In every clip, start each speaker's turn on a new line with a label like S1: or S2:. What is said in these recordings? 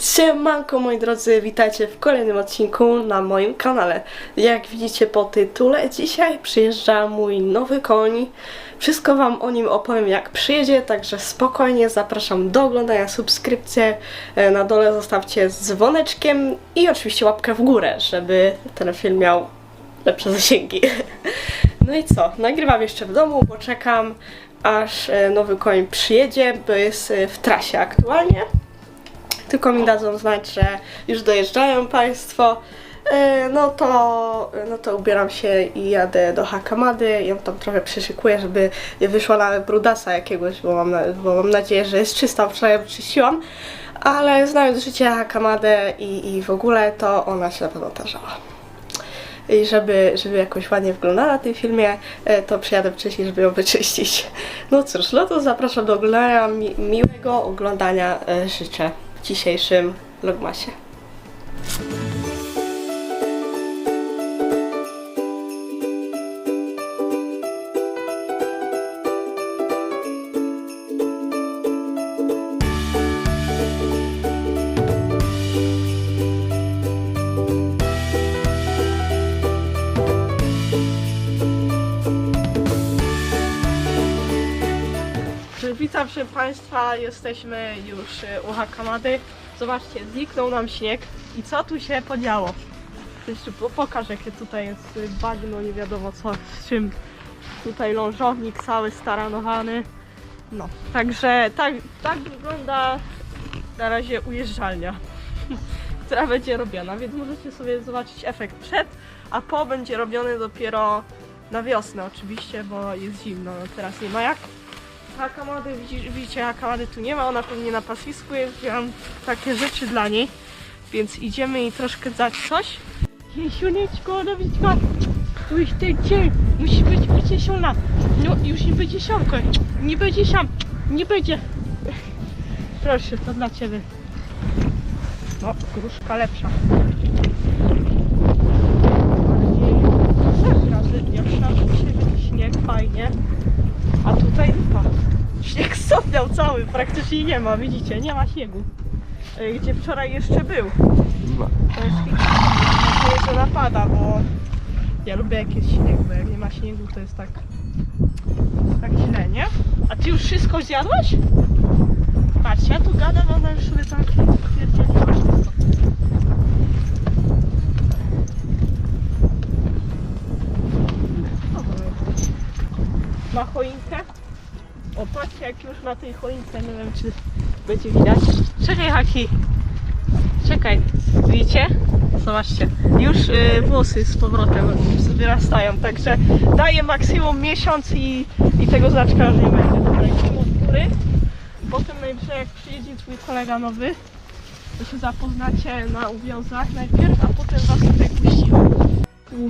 S1: Siemanko moi drodzy, witajcie w kolejnym odcinku na moim kanale. Jak widzicie po tytule, dzisiaj przyjeżdża mój nowy koń. Wszystko wam o nim opowiem jak przyjedzie, także spokojnie zapraszam do oglądania, subskrypcję e, na dole zostawcie z dzwoneczkiem i oczywiście łapkę w górę, żeby ten film miał lepsze zasięgi. No i co, nagrywam jeszcze w domu, poczekam aż e, nowy koń przyjedzie, bo jest e, w trasie aktualnie. Tylko mi dadzą znać, że już dojeżdżają Państwo. E, No to, no to ubieram się i jadę do Hakamady. Ją tam trochę przyszykuję, żeby wyszła na brudasa jakiegoś, bo mam, bo mam nadzieję, że jest czysta, ją czyściłam. Ale znając życie Hakamadę i, i w ogóle, to ona się na pewno tarzała. I żeby, żeby jakoś ładnie wyglądała na tym filmie, e, to przyjadę wcześniej, żeby ją wyczyścić. No cóż, no to zapraszam do oglądania, mi, miłego oglądania e, życzę w dzisiejszym vlogmasie. Witam proszę Państwa, jesteśmy już e, u Hakamady. Zobaczcie, zniknął nam śnieg. I co tu się podziało? Jeszcze po- pokaż jakie tutaj jest y, bagno, nie wiadomo co, z czym. Tutaj lążownik cały staranowany. No, także tak, tak wygląda na razie ujeżdżalnia, która będzie robiona, więc możecie sobie zobaczyć efekt przed, a po będzie robiony dopiero na wiosnę oczywiście, bo jest zimno, no teraz nie ma jak. Hakamady, widzisz, widzicie, Hakamady tu nie ma, ona pewnie na pasisku jest, wziąłam takie rzeczy dla niej, więc idziemy jej troszkę dać coś. Jesiunieczko, nowiczko, tu już ty, ty, musi być wycieszona. No, już nie będzie sianko, nie będzie siam, nie będzie. Proszę, to dla ciebie. No, gruszka lepsza. Bardziej się będzie śnieg, fajnie. A tutaj lipa. Śnieg stopniał cały, praktycznie nie ma, widzicie, nie ma śniegu. E, Gdzie wczoraj jeszcze był. To jest nadzieję, że napada, bo ja lubię jak jest śnieg, bo jak nie ma śniegu to jest tak tak źle, nie? A ty już wszystko zjadłaś? Patrz, ja tu gadam, ona już sobie tam pierdzieliła wszystko. Ma choinkę? O, patrzcie jak już na tej choince, nie wiem czy będzie widać. Czekaj Haki, czekaj, widzicie? Zobaczcie, już y, włosy z powrotem wyrastają, także daję maksimum miesiąc i, i tego znaczka już nie będzie. Dobra. Potem jak przyjedzie twój kolega nowy, to się zapoznacie na uwiązach najpierw, a potem was.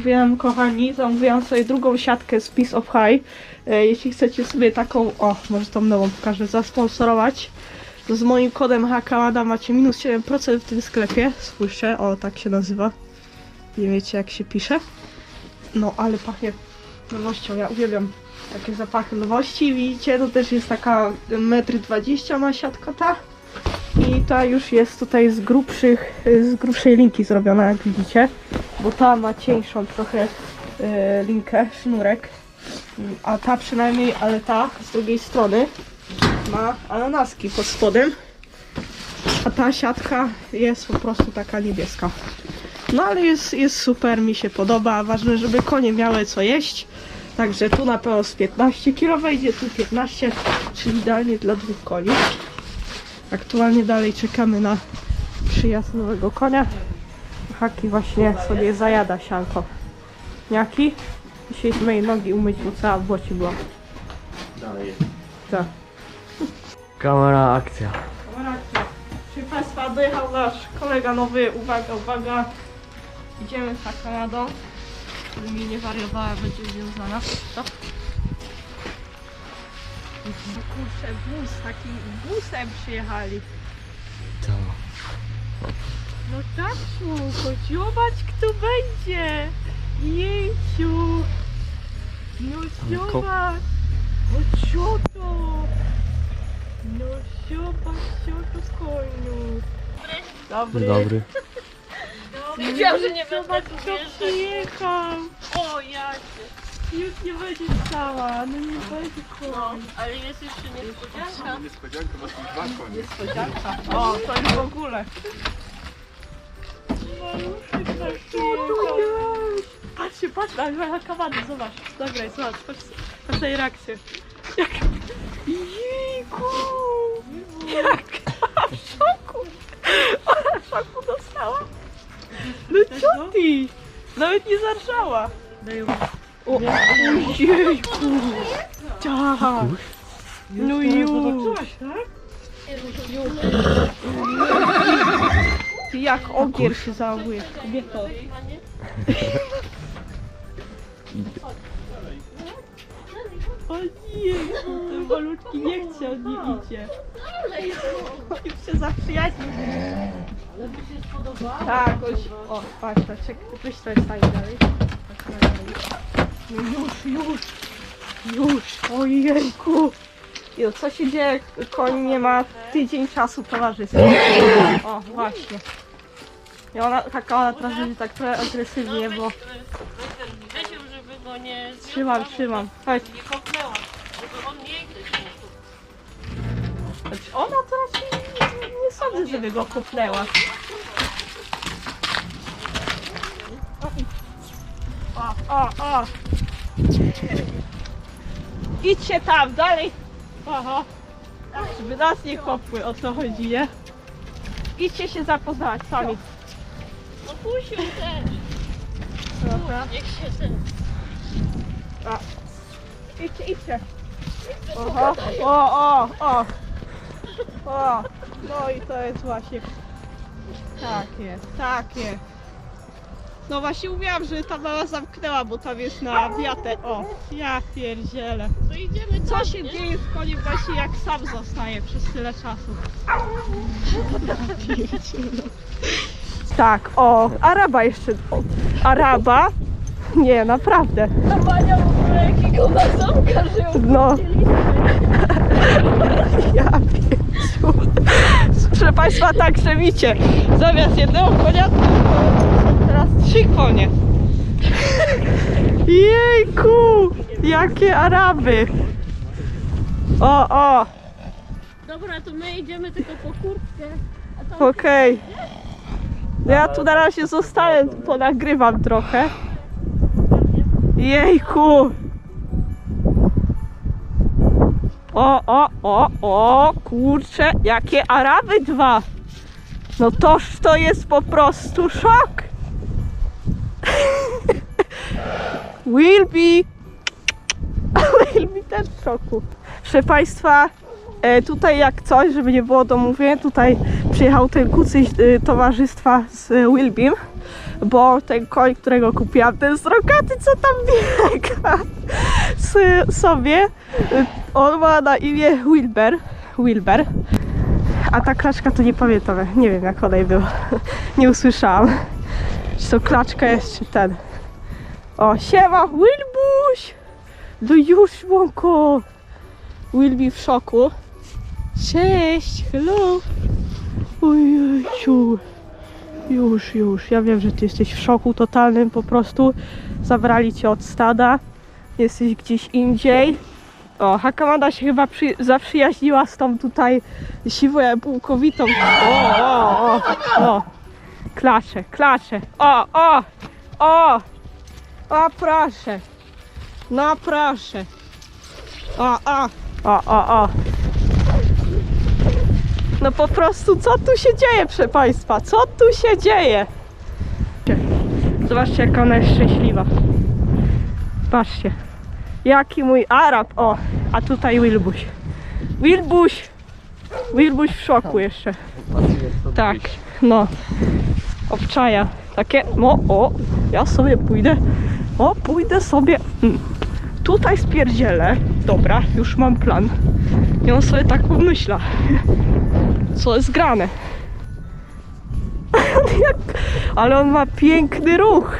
S1: Mówiłam, kochani, zamówiłam sobie drugą siatkę z Piece of High. E, Jeśli chcecie sobie taką, o, może tą nową pokażę, zasponsorować, to z moim kodem HKLADA macie minus 7% w tym sklepie. Spójrzcie, o, tak się nazywa. Nie wiecie, jak się pisze. No, ale pachnie nowością, ja uwielbiam takie zapachy nowości. Widzicie, to też jest taka 1,20 m ma siatka ta. I ta już jest tutaj z grubszych, z grubszej linki zrobiona, jak widzicie bo ta ma cieńszą trochę e, linkę, sznurek, a ta przynajmniej, ale ta z drugiej strony ma ananaski pod spodem, a ta siatka jest po prostu taka niebieska. No ale jest, jest super, mi się podoba, ważne, żeby konie miały co jeść, także tu na pewno z 15 kg wejdzie, tu 15, czyli idealnie dla dwóch koni. Aktualnie dalej czekamy na przyjazd nowego konia. Haki właśnie sobie zajada sianko. Jaki? Musieliśmy jej nogi umyć, bo cała w błocie była.
S2: Dalej jest.
S1: Tak.
S2: Kamera, akcja.
S1: Kameracja. Proszę Państwa, dojechał nasz kolega nowy. Uwaga, uwaga. Idziemy z Hakanadą. Żeby mnie nie wariowała, będzie związana. Stop. No kurczę, wóz, taki wózem przyjechali.
S2: To.
S1: No tak, chodź, zobacz kto będzie. Jejciu. No zobacz. O cioto. No zobacz cioto z koniu. Dobry.
S2: Dobry.
S3: Wiedziałam, że nie będę
S1: Zobacz,
S3: tu
S1: kto przyjechał.
S3: O, jacie.
S1: Już nie będzie stała, no nie będzie
S3: No,
S1: koń.
S3: ale jest jeszcze niespodzianka.
S4: Niespodzianka, masz tu dwa konie.
S1: Niespodzianka. O, to już w ogóle. Patrzcie, patrz, na kawady, zobacz. Dobra, zobacz, patrz, patrz na jej reakcję. Jak... Jejku! Jak w szoku! Ona w szoku dostała. No co ty? Nawet nie zarżała. O, jejku! Tak. No już. Ty jak ogier się zachowuje. Kobieto. O nie, ten malutki nie chce, on nie idzie. Już się zaprzyjaźnił. Tak, on się... O, patrz, patrz, weź to jest dalej. Tak, dalej. No już, już, już, ojejku. Jo, co się dzieje, koń nie ma tydzień czasu towarzystwa? O, właśnie. I ona, taka ona teraz będzie tak trochę agresywnie, bo
S3: nie...
S1: trzymam, trzymam. Chodź,
S3: Nie kopnęła. Żeby on nie
S1: ona to raczej nie, nie sądzę, żeby go kopnęła. O, o, o. Idźcie tam, dalej. Oho. Żeby nas nie kopły, o co chodzi, nie? Idźcie się zapoznać sami.
S3: No puścił też.
S1: Dobra.
S3: Niech się ten...
S1: Idźcie, idźcie. Oho. O, o, o. O. No i to jest właśnie. Tak jest, tak jest. No właśnie mówiłam, że ta mama zamknęła, bo tam jest na wiatę. O, ja pierdzielę.
S3: To idziemy
S1: Co
S3: tam,
S1: się
S3: nie?
S1: dzieje z koniem właśnie jak sam zostaje przez tyle czasu? Tak, o, Araba jeszcze. O, Araba? Nie, naprawdę.
S3: Mania w ogóle jakiego na zamka żył.
S1: No. Ja pięciu. Proszę Państwa, tak, że widzicie, zamiast jednego konia to trzy konie. Jejku, jakie Araby. O, o,
S3: Dobra, to my idziemy tylko po kurtkę. A tam
S1: okej. Ja tu na razie zostanę, ponagrywam trochę. Jejku. O, o, o, o, kurczę, jakie Araby dwa. No toż to jest po prostu szok. Wilby. Wilby też w szoku. Proszę Państwa, e, tutaj jak coś, żeby nie było domówienia, tutaj przyjechał ten kucyś e, towarzystwa z e, Wilbim, bo ten koń, którego kupiłam, ten srokaty, co tam biega s, sobie, on ma na imię Wilber, Wilber, a ta klaczka to nie pamiętam, nie wiem jak ona była, nie usłyszałam, czy to klaczka jest, czy ten. O, siema, Wilbuś! No już, łąko! Wilby w szoku. Cześć, hello! Ojejciu. Już, już. Ja wiem, że ty jesteś w szoku totalnym po prostu. Zabrali cię od stada. Jesteś gdzieś indziej. O, Hakamada się chyba przy, zaprzyjaźniła z tą tutaj siwą pułkowitą. O, o, o, o. Klacze, klacze. O, o, o. O, proszę. No, proszę. O, o, o, o, o. No po prostu, co tu się dzieje, proszę Państwa? Co tu się dzieje? Zobaczcie, jaka ona jest szczęśliwa. Patrzcie. Jaki mój Arab. O, a tutaj Wilbuś. Wilbuś! Wilbuś w szoku jeszcze. Tak, no. Obczaja. Takie, no, o, ja sobie pójdę. O, pójdę sobie. Mm. Tutaj spierdzielę. Dobra, już mam plan. I on sobie tak pomyśla. Co jest grane? Ale on ma piękny ruch.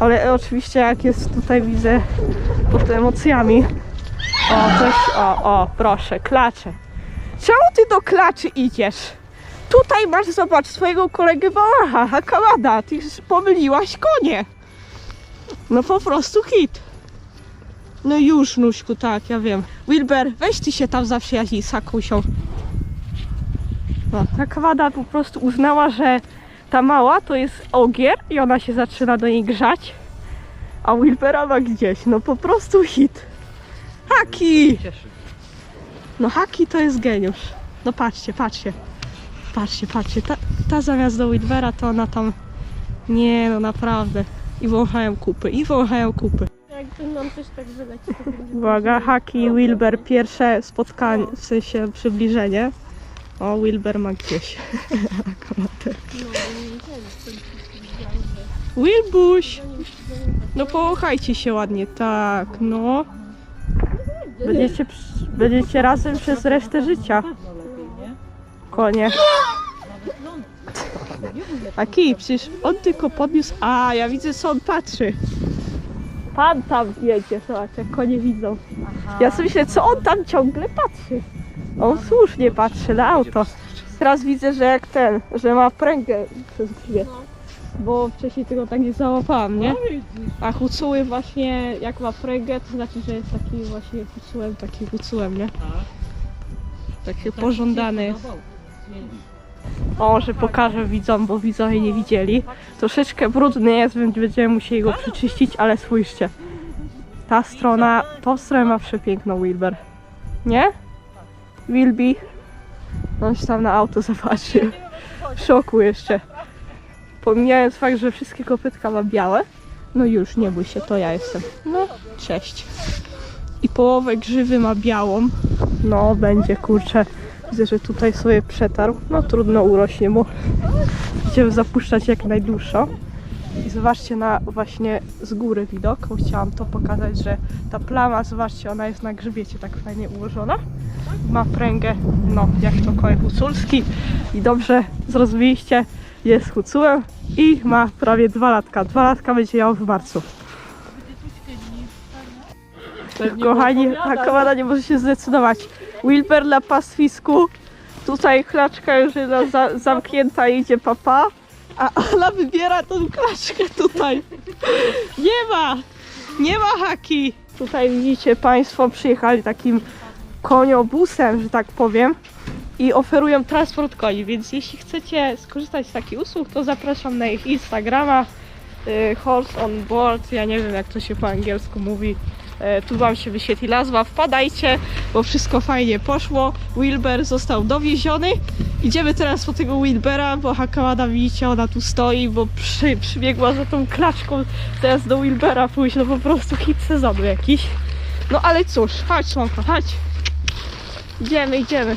S1: Ale oczywiście jak jest tutaj widzę pod emocjami. O, coś, o, o, proszę, klacze. Czemu ty do klaczy idziesz? tutaj masz, zobacz, swojego kolegę Bałacha, Hakawada. Ty pomyliłaś konie. No po prostu hit. No już, Nuśku, tak, ja wiem. Wilber, weź ty się tam zaprzyjaźnij z Hakusią. No, Hakawada po prostu uznała, że ta mała to jest ogier i ona się zaczyna do niej grzać. A Wilbera ma gdzieś, no po prostu hit. Haki! No Haki to jest geniusz. No patrzcie, patrzcie. Patrzcie, patrzcie. Ta, ta zamiast do Wilbera to ona tam... Nie no, naprawdę. I wąchają kupy, i wąchają kupy.
S3: Jakby nam też tak wyleci, to będzie
S1: Uwaga, Haki i Wilber, pierwsze spotkanie, w sensie przybliżenie. O, Wilber ma gdzieś. Akumulator.
S3: No,
S1: Wilbuś! No połachajcie się ładnie, tak, no. Będziecie, będziecie razem przez resztę życia. Konie. A kij, przecież on tylko podniósł. A, ja widzę, co on patrzy. Pan tam jedzie, zobacz, jak konie widzą. Ja sobie myślę, co on tam ciągle patrzy. On słusznie patrzy na auto. Teraz widzę, że jak ten, że ma pręgę przez drzwi. Bo wcześniej tego tak nie załapałam, nie? A hucuły właśnie, jak ma pręgę, to znaczy, że jest taki właśnie hucułem, taki hucułem, nie? Taki pożądany jest. O, że pokażę widzom, bo widzowie nie widzieli. Troszeczkę brudny jest, więc będziemy musieli go przeczyścić, ale spójrzcie. Ta strona, tą stronę ma przepiękną Wilber. Nie? Wilby. On się tam na auto zobaczył. W szoku jeszcze. Pomijając fakt, że wszystkie kopytka ma białe. No już, nie bój się, to ja jestem. No, cześć. I połowę grzywy ma białą. No, będzie, kurczę. Widzę, że tutaj sobie przetarł. No, trudno urośnie mu. Będziemy zapuszczać jak najdłuższo. I zobaczcie na właśnie z góry widok, bo chciałam to pokazać, że ta plama, zobaczcie, ona jest na grzbiecie tak fajnie ułożona. Ma pręgę, no, jak to koń huculski. I dobrze zrozumieliście, jest hucułem i ma prawie dwa latka. Dwa latka będzie miał w marcu. Kochani, Hakowana nie może się zdecydować. Wilber na pastwisku. Tutaj klaczka już jest za, zamknięta idzie papa. A Ala wybiera tą klaczkę tutaj. Nie ma! Nie ma haki! Tutaj widzicie Państwo przyjechali takim koniobusem, że tak powiem. I oferują transport koni, więc jeśli chcecie skorzystać z takich usług, to zapraszam na ich Instagrama y, Horse on Board, ja nie wiem jak to się po angielsku mówi. E, Tu Wam się wyświetli nazwa, wpadajcie, bo wszystko fajnie poszło. Wilber został dowieziony. Idziemy teraz po tego Wilbera, bo Hakawada widzicie, ona tu stoi, bo przy, przybiegła za tą klaczką teraz do Wilbera pójść, no po prostu hit sezonu jakiś. No ale cóż, chodź słonko, chodź. Idziemy, idziemy.